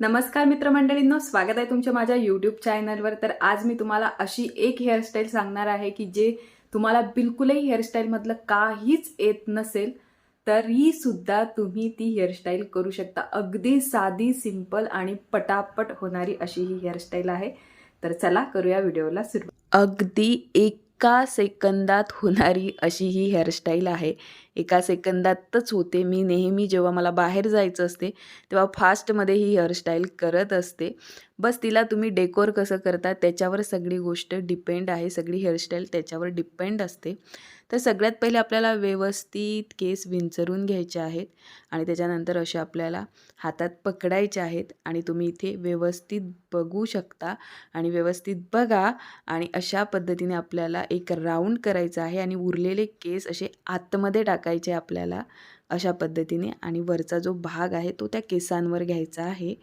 नमस्कार मित्रमंडळींनो स्वागत आहे तुमच्या माझ्या यूट्यूब चॅनलवर तर आज मी तुम्हाला अशी एक हेअरस्टाईल सांगणार आहे की जे तुम्हाला बिलकुलही हेअरस्टाईलमधलं काहीच येत नसेल तरी सुद्धा तुम्ही ती हेअरस्टाईल करू शकता. अगदी साधी सिंपल आणि पटापट होणारी अशी ही हेअरस्टाईल आहे. तर चला करूया व्हिडिओला सुरुवात. अगदी एक एका सेकंदात होणारी अशी ही हेअरस्टाईल आहे. एका सेकंदातच होते. मी नेहमी जेव्हा मला बाहेर जायचं असते तेव्हा फास्टमध्ये ही हेअरस्टाईल करत असते. बस तिला तुम्ही डेकोर कसं करता त्याच्यावर सगळी गोष्ट डिपेंड आहे सगळी हेअरस्टाईल त्याच्यावर डिपेंड असते. तर सगळ्यात पहिले आपल्याला व्यवस्थित केस विंचरून घ्यायचे आहेत आणि त्याच्यानंतर असे आपल्याला हातात पकडायचे आहेत आणि तुम्ही इथे व्यवस्थित बघू शकता आणि व्यवस्थित बघा आणि अशा पद्धतीने आपल्याला एक राऊंड करायचं आहे आणि उरलेले केस असे आतमध्ये टाकायचे आपल्याला अशा पद्धतीने आणि वरचा जो भाग आहे तो त्या केसांवर घ्यायचा आहे.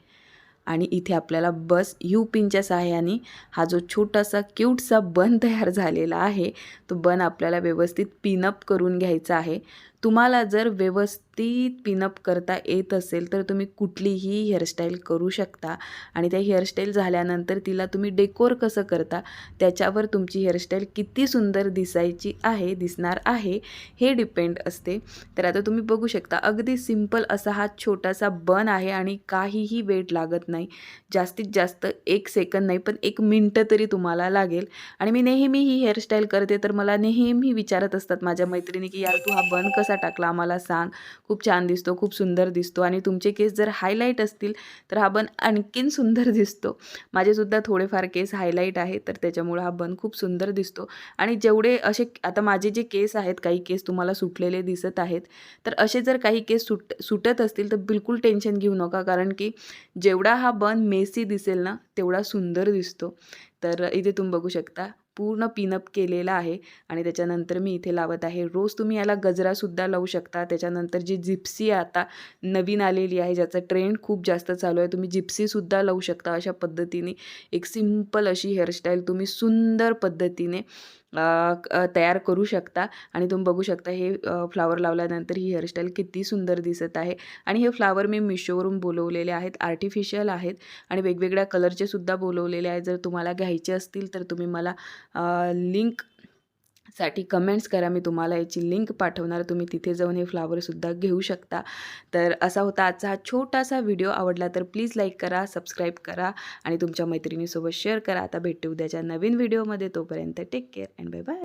आणि इथे आपल्याला बस यू पिनच्या सहाय्याने हा जो छोटासा क्यूटसा बन तयार झालेला आहे तो बन आपल्याला व्यवस्थित पिनअप करून घ्यायचा आहे. तुम्हाला जर व्यवस्थित पिनअप करता येत असेल तर तुम्ही कुठलीही हेअरस्टाईल करू शकता. आणि त्या हेअरस्टाईल झाल्यानंतर तिला तुम्ही डेकोर कसं करता त्याच्यावर तुमची हेअरस्टाईल किती सुंदर दिसायची आहे दिसणार आहे हे डिपेंड असते. तर आता तुम्ही बघू शकता अगदी सिंपल असा हा छोटासा बन आहे आणि काहीही वेट लागत नाही. जास्तीत जास्त एक सेकंद नाही पण एक मिनटं तरी तुम्हाला लागेल. आणि मी नेहमी ही हेअरस्टाईल करते तर मला नेहमी विचारत असतात माझ्या मैत्रिणी की यार तू हा बन कसा टाकला आम्हाला सांग. खूप छान दिसतो खूप सुंदर दिसतो आणि तुमचे केस जर हायलाईट असतील तर हा बन आणखीन सुंदर दिसतो. माझेसुद्धा थोडेफार केस हायलाईट आहे तर त्याच्यामुळं हा बन खूप सुंदर दिसतो. आणि जेवढे असे आता माझे जे केस आहेत काही केस तुम्हाला सुटलेले दिसत आहेत तर असे जर काही केस सुट सुटत असतील तर बिलकुल टेन्शन घेऊ नका कारण की जेवढा हा बन मेसी दिसेल ना तेवढा सुंदर दिसतो. तर इथे तुम्ही बघू शकता पूर्ण पिनअप केलेला आहे आणि त्याच्यानंतर मी इथे लावत आहे. रोज तुम्ही याला गजरासुद्धा लावू शकता. त्याच्यानंतर जी जिप्सी आता नवीन आलेली आहे ज्याचा ट्रेंड खूप जास्त चालू आहे तुम्ही जिप्सीसुद्धा लावू शकता अशा पद्धतीने. एक सिंपल अशी हेअरस्टाईल तुम्ही सुंदर पद्धतीने तयार करू शकता आणि तुम्ही बघू शकता हे फ्लावर लावल्यानंतर ही हेअरस्टाईल किती सुंदर दिसत आहे. आणि हे फ्लावर मी मिशोवरून बोलवलेले आहेत आर्टिफिशियल आहेत आणि वेगवेगळ्या कलरचे सुद्धा बोलवलेले आहेत जर तुम्हाला घ्यायचे असतील तर तुम्ही मला लिंकसाठी कमेंट्स करा. मी तुम्हाला याची लिंक पाठवणार तुम्ही तिथे जाऊन हे फ्लावरसुद्धा घेऊ शकता. तर असा होता आजचा हा छोटासा व्हिडिओ आवडला तर प्लीज लाईक करा सबस्क्राईब करा आणि तुमच्या मैत्रिणीसोबत शेअर करा. आता भेटू उद्याच्या नवीन व्हिडिओमध्ये तोपर्यंत take care and bye bye